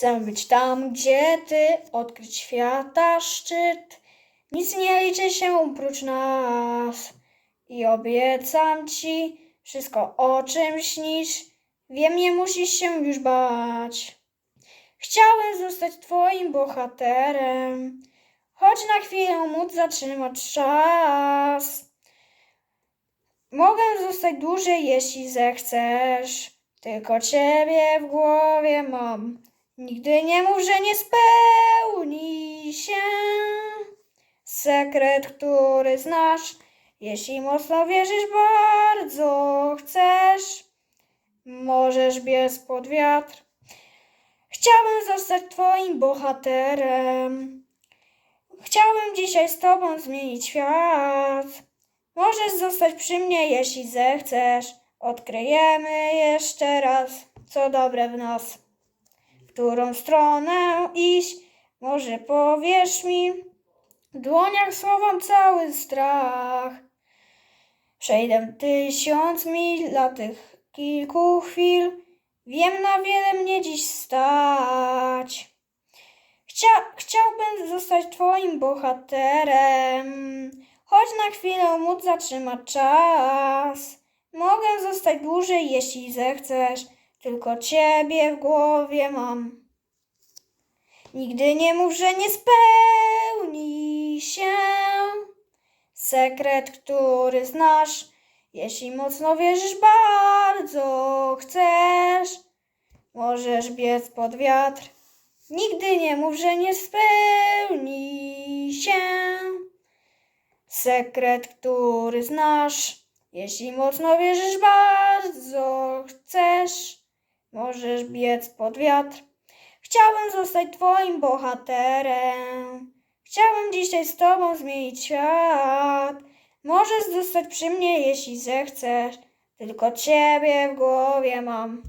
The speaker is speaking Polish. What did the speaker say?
Chcę być tam, gdzie ty, odkryć świata szczyt. Nic nie liczy się prócz nas. I obiecam ci wszystko, o czym śnisz. Wiem, nie musisz się już bać. Chciałem zostać twoim bohaterem, choć na chwilę móc zatrzymać czas. Mogę zostać dłużej, jeśli zechcesz. Tylko ciebie w głowie mam. Nigdy nie mów, że nie spełni się. Sekret, który znasz, jeśli mocno wierzysz, bardzo chcesz. Możesz biec pod wiatr. Chciałbym zostać twoim bohaterem. Chciałbym dzisiaj z tobą zmienić świat. Możesz zostać przy mnie, jeśli zechcesz. Odkryjemy jeszcze raz, co dobre w nas. Którą stronę iść, może powiesz mi. W dłoniach słowam cały strach. Przejdę tysiąc mil dla tych kilku chwil. Wiem, na wiele mnie dziś stać. Chcia, chciałbym zostać twoim bohaterem. Choć na chwilę móc zatrzymać czas. Mogę zostać dłużej, jeśli zechcesz. Tylko ciebie w głowie mam. Nigdy nie mów, że nie spełni się. Sekret, który znasz, jeśli mocno wierzysz, bardzo chcesz. Możesz biec pod wiatr. Nigdy nie mów, że nie spełni się. Sekret, który znasz, jeśli mocno wierzysz, bardzo chcesz. Możesz biec pod wiatr. Chciałem zostać twoim bohaterem. Chciałem dzisiaj z tobą zmienić świat. Możesz zostać przy mnie, jeśli zechcesz. Tylko ciebie w głowie mam.